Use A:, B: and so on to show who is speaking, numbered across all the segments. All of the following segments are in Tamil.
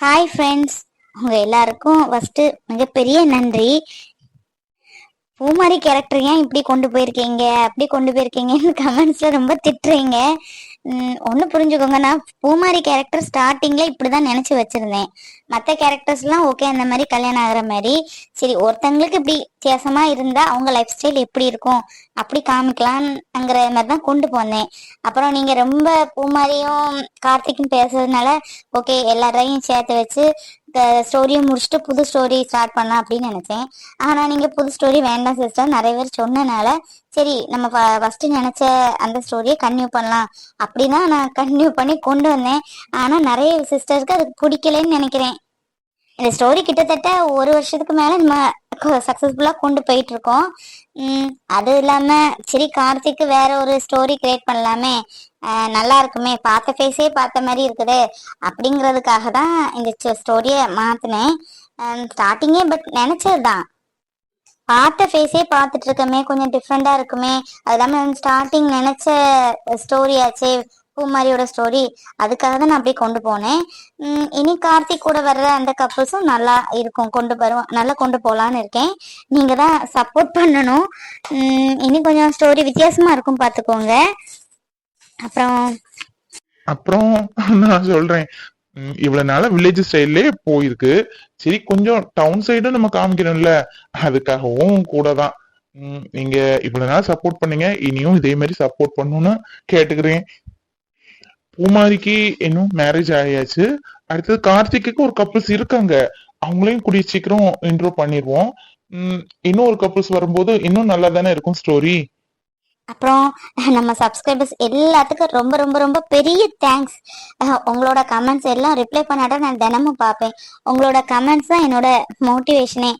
A: ஹாய் ஃப்ரெண்ட்ஸ் உங்க எல்லாருக்கும் ஃபர்ஸ்ட் மிகப்பெரிய நன்றி. பூமாரி கேரக்டர் ஏன் இப்படி கொண்டு போயிருக்கீங்க? அப்படி கொண்டு போயிருக்கீங்கன்னு கமெண்ட்ஸ்ல ரொம்ப திட்டுறீங்க. ஒன்று புரிஞ்சுக்கோங்க. நான் பூமாரி கேரக்டர் ஸ்டார்டிங்ல இப்படிதான் நினைச்சு வச்சிருந்தேன். மற்ற கேரக்டர்ஸ்லாம் ஓகே அந்த மாதிரி கல்யாணம் ஆகிற மாதிரி. சரி ஒருத்தங்களுக்கு இப்படி வித்தியாசமா இருந்தா அவங்க லைஃப் ஸ்டைல் எப்படி இருக்கும்? அப்படி காமிக்கலாம்ங்கிற மாதிரி தான் கொண்டு போனேன். அப்புறம் நீங்க ரொம்ப பூமாரியும் கார்த்திக்கும் பேசுறதுனால ஓகே எல்லாரையும் சேர்த்து வச்சு ஸ்டோரியை முடிச்சுட்டு புது ஸ்டோரி ஸ்டார்ட் பண்ணலாம் அப்படின்னு நினைச்சேன். ஆனா நீங்க புது ஸ்டோரி வேண்டாம் சிஸ்டர் நிறைய பேர் சொன்னனால சரி நம்ம ஃபர்ஸ்ட் நினைச்ச அந்த ஸ்டோரியை கன்டினியூ பண்ணலாம் அப்படின்னா நான் கன்டினியூ பண்ணி கொண்டு வந்தேன். ஆனா நிறைய சிஸ்டருக்கு அது பிடிக்கலன்னு நினைக்கிறேன். இந்த ஸ்டோரி கிட்டத்தட்ட ஒரு வருஷத்துக்கு மேல நம்ம சக்சஸ்ஃபுல்லா கொண்டு போயிட்டு இருக்கோம் அது இல்லாம சரி கார்த்திக்கு வேற ஒரு ஸ்டோரி கிரியேட் பண்ணலாமே. நல்லா இருக்குமே பார்த்த ஃபேஸே பார்த்த மாதிரி இருக்குது. அப்படிங்கிறதுக்காக தான் இந்த ஸ்டோரியை மாத்தினேன். ஸ்டார்டிங்கே பட் நினைச்சது தான். பார்த்த ஃபேஸே பார்த்துட்டு இருக்கமே கொஞ்சம் டிஃப்ரெண்டா இருக்குமே. அது இல்லாமல் ஸ்டார்டிங் நினைச்ச ஸ்டோரியாச்சே பூமாரியோட ஸ்டோரி அதுக்காக தான் நான் அப்படியே கொண்டு போனேன். உம் இனி கார்த்திக் கூட வர்ற அந்த கப்புள்ஸும் நல்லா இருக்கும். கொண்டு வருவோம் நல்லா கொண்டு போகலான்னு இருக்கேன். நீங்க தான் சப்போர்ட் பண்ணணும். உம் இனி கொஞ்சம் ஸ்டோரி வித்தியாசமா இருக்கும் பார்த்துக்கோங்க. அப்புறம்
B: அப்புறம் நான் சொல்றேன். இவ்வளவு நாளா வில்லேஜ் ஸ்டைல்லே போயிருக்கு. சரி கொஞ்சம் டவுன் சைடும் நம்ம காமிக்கணும்ல. அதுக்காகவும் கூட தான். நீங்க இவ்வளவு நாள் சப்போர்ட் பண்ணீங்க. இனியும் இதே மாதிரி சப்போர்ட் பண்ணணும்னு கேட்டுக்கிறேன். பூமாரிக்கு இன்னும் மேரேஜ் ஆயாச்சு. அடுத்தது கார்த்திக்கு ஒரு கப்புள்ஸ் இருக்காங்க. அவங்களையும் கூடிய சீக்கிரம் இன்ட்ரோ பண்ணிடுவோம் இன்னும் ஒரு கப்புள்ஸ் வரும்போது இன்னும் நல்லா தானே இருக்கும் ஸ்டோரி
A: அப்புறம் நம்ம சப்ஸ்கிரைபர்ஸ் எல்லாத்துக்கும் ரொம்ப ரொம்ப ரொம்ப பெரிய தேங்க்ஸ் உங்களோட கமெண்ட்ஸ் எல்லாம் ரிப்ளை பண்ணாட நான் தினமும் பார்ப்பேன். உங்களோட கமெண்ட்ஸ் தான் என்னோட மோட்டிவேஷனே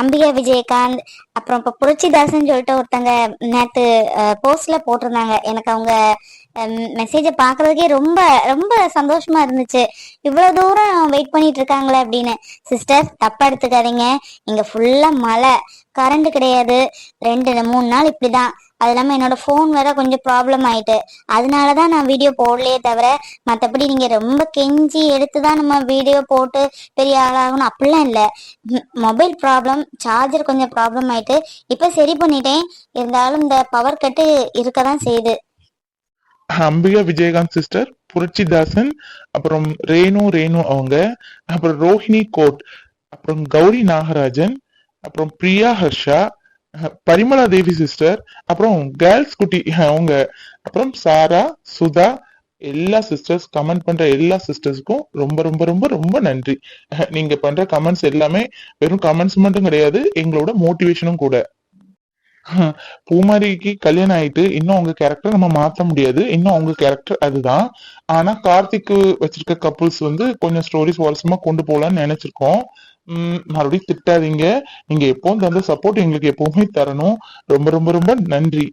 A: அம்பிகா விஜயகாந்த் அப்புறம் இப்போ புரட்சிதாசன் சொல்லிட்டு ஒருத்தங்க நேற்று போஸ்ட்ல போட்டிருந்தாங்க. எனக்கு அவங்க மெசேஜை பார்க்கறதுக்கே ரொம்ப ரொம்ப சந்தோஷமா இருந்துச்சு. இவ்வளவு தூரம் வெயிட் பண்ணிட்டு இருக்காங்களே அப்படின்னு. சிஸ்டர் தப்பா எடுத்துக்காதீங்க. இங்க ஃபுல்லா மழை. கரண்ட் கிடையாது. ரெண்டு மூணு நாள் இப்படிதான். அது இல்லாம என்னோட ஃபோன் வேற கொஞ்சம் ப்ராப்ளம் ஆயிட்டு. அதனாலதான் நான் வீடியோ போடலையே தவிர மத்தபடி நீங்க ரொம்ப கெஞ்சி எடுத்துதான் நம்ம வீடியோ போட்டு பெரிய ஆளாகணும். அப்படிலாம் இல்ல. மொபைல் ப்ராப்ளம் சார்ஜர் கொஞ்சம் ப்ராப்ளம் ஆயிட்டு. இப்ப சரி பண்ணிட்டேன். இருந்தாலும் இந்த பவர் கட்டு இருக்கதான் செய்யுது.
B: அம்பிகா விஜயகாந்த் சிஸ்டர் புரட்சிதாசன் அப்புறம் ரேணு ரேணு அவங்க அப்புறம் ரோஹிணி கோட் அப்புறம் கௌரி நாகராஜன் அப்புறம் பிரியா ஹர்ஷா பரிமலா பரிமளா தேவி சிஸ்டர் அப்புறம் கேர்ள்ஸ் குட்டி அவங்க அப்புறம் சாரா சுதா எல்லா சிஸ்டர்ஸ் கமெண்ட் பண்ற எல்லா சிஸ்டர்ஸ்க்கும் ரொம்ப ரொம்ப ரொம்ப ரொம்ப நன்றி. நீங்க பண்ற கமெண்ட்ஸ் எல்லாமே வெறும் கமெண்ட்ஸ் மட்டும் கிடையாது எங்களோட மோட்டிவேஷனும் கூட. பூமாரிக்கு கல்யாணம் ஆயிட்டு இன்னும் அவங்க கேரக்டர் நம்ம மாத்த முடியாது. இன்னும் அவங்க கேரக்டர் அதுதான். ஆனா கார்த்திக் வச்சிருக்க கப்புள்ஸ் வந்து கொஞ்சம் ஸ்டோரி சுவாரஸ்யமா கொண்டு போகலாம்னு நினைச்சிருக்கோம். உம் மறுபடியும் திட்டாதீங்க. நீங்க எப்பவும் தந்த சப்போர்ட் எங்களுக்கு எப்பவுமே தரணும். ரொம்ப ரொம்ப ரொம்ப நன்றி.